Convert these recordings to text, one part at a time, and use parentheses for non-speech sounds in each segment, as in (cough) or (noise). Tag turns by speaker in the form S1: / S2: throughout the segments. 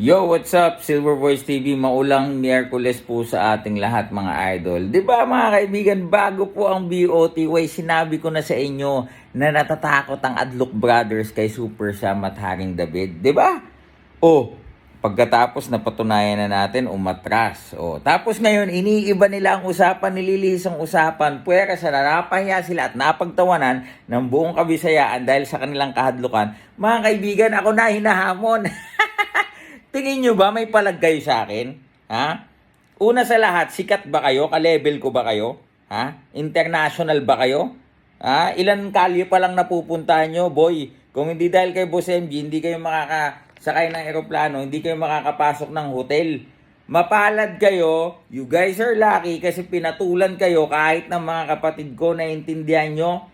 S1: Yo, what's up? Silver Voice TV, maulang Miyerkules po sa ating lahat mga idol. 'Di ba mga kaibigan, bago po ang BOTY, sinabi ko na sa inyo na natatakot ang Adlock Brothers kay Super Sam at Haring David. 'Di ba? Oh, pagkatapos napatunayan na natin umatras. Oh, tapos ngayon iniiba nila ang usapan, nililihis ang usapan, puwera sa nanapahiya sila at napagtawanan ng buong kabisayaan dahil sa kanilang kahadlukan. Mga kaibigan, ako na hinahamon. (laughs) Tingin nyo ba may palag sa akin? Ha? Una sa lahat, sikat ba kayo? Ka-level ko ba kayo? Ha? International ba kayo? Ha? Ilan kalye pa lang napupuntahan nyo, boy? Kung hindi dahil kay Boss MG, hindi kayo makakasakay ng eroplano, hindi kayo makakapasok ng hotel. Mapalad kayo, you guys are lucky kasi pinatulan kayo kahit ng mga kapatid ko na intindihan nyo.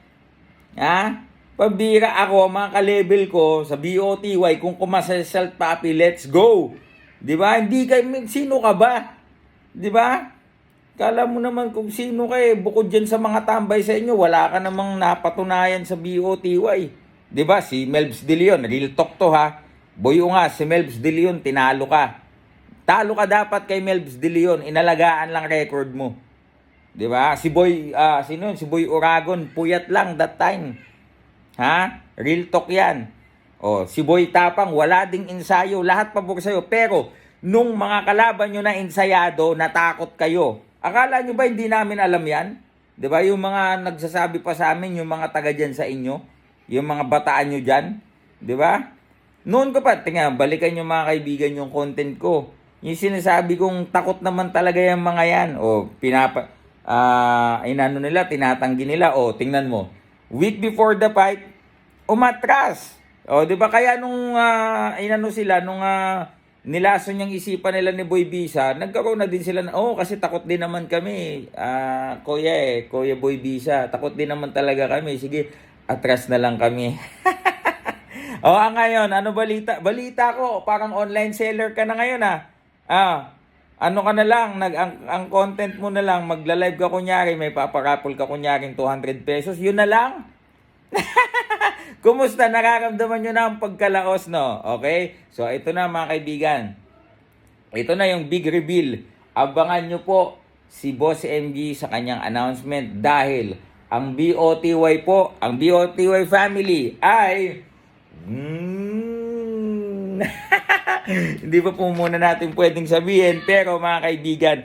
S1: Ha? Pabira ako, mga ka-level ko sa BOTY, kung kumasa sa Salt Papi, let's go! Di ba? Hindi kayo, sino ka ba? Di ba? Kala mo naman kung sino ka eh, bukod dyan sa mga tambay sa inyo, wala ka namang napatunayan sa BOTY. Di ba? Si Melbs De Leon, real talk to ha. Boyo nga, si Melbs De Leon, tinalo ka. Talo ka dapat kay Melbs De Leon, inalagaan lang record mo. 'Di ba? Si Boy ah sino yun? Si Boy Oragon, puyat lang that time. Ha? Real talk 'yan. Oh, si Boy Tapang wala ding ensayo, lahat pabor sa'yo. Pero nung mga kalaban nyo na ensayado, natakot kayo. Akala nyo ba hindi namin alam 'yan? ba? Yung mga nagsasabi pa sa amin, yung mga taga diyan sa inyo, yung mga bataan nyo diyan, 'di ba? Noon ko pa, tingnan, balikan yung mga kaibigan yung content ko. Yung sinasabi kong takot naman talaga yung mga yan. O, pinapa, ah, inano nila, tinatanggi nila. O, tingnan mo. Week before the fight, umatras. O, di ba kaya nung ah, inano sila, nung ah, nilaso niyang isipan nila ni Boy Bisa, nagkaroon na din sila na, oh, kasi takot din naman kami. Ah, kuya eh, kuya Boy Bisa, takot din naman talaga kami. Sige, atras na lang kami. (laughs) O ah, ngayon, ano balita? Balita ko, parang online seller ka na ngayon ah. Ah, ano ka na lang, nag, ang, ang content mo na lang, magla-live ka kunyari, may paparapol ka kunyari 200 pesos, yun na lang. (laughs) Kumusta? Nararamdaman nyo na ang pagkalaos, no? Okay? So, ito na mga kaibigan. Ito na yung big reveal. Abangan nyo po si Boss MG sa kanyang announcement dahil ang BOTY po, ang BOTY family ay Mm. (laughs) (laughs) Hindi pa po muna natin pwedeng sabihin pero mga kaibigan,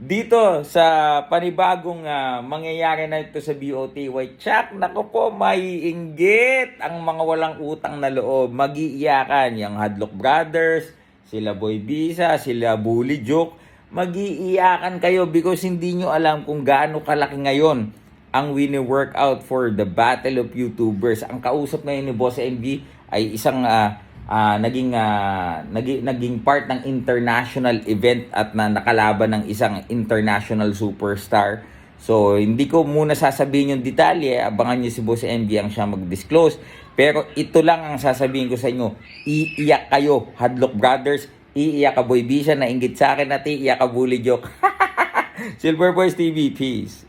S1: dito sa panibagong ah, mangyayari na ito sa BOTY, tsak, nako po, maiinggit ang mga walang utang na loob. Magiiyakan yung Hadlock Brothers, sila Boy Bisa, sila Bully Joke. Magiiyakan kayo because hindi nyo alam kung gaano kalaki ngayon ang winning workout for the Battle of YouTubers. Ang kausap ngayon ni Boss MV ay isang ah, ah, naging, ah, naging naging part ng international event at na nakalaban ng isang international superstar. So, hindi ko muna sasabihin yung detalye. Abangan niyo si Boss MV ang siya mag-disclose. Pero ito lang ang sasabihin ko sa inyo. Iiyak kayo, Hadlock Brothers. Iiyak ka Boy Bisa na inggit sa akin at iiyak ka Bully Joke. (laughs) Silver Boys TV, peace.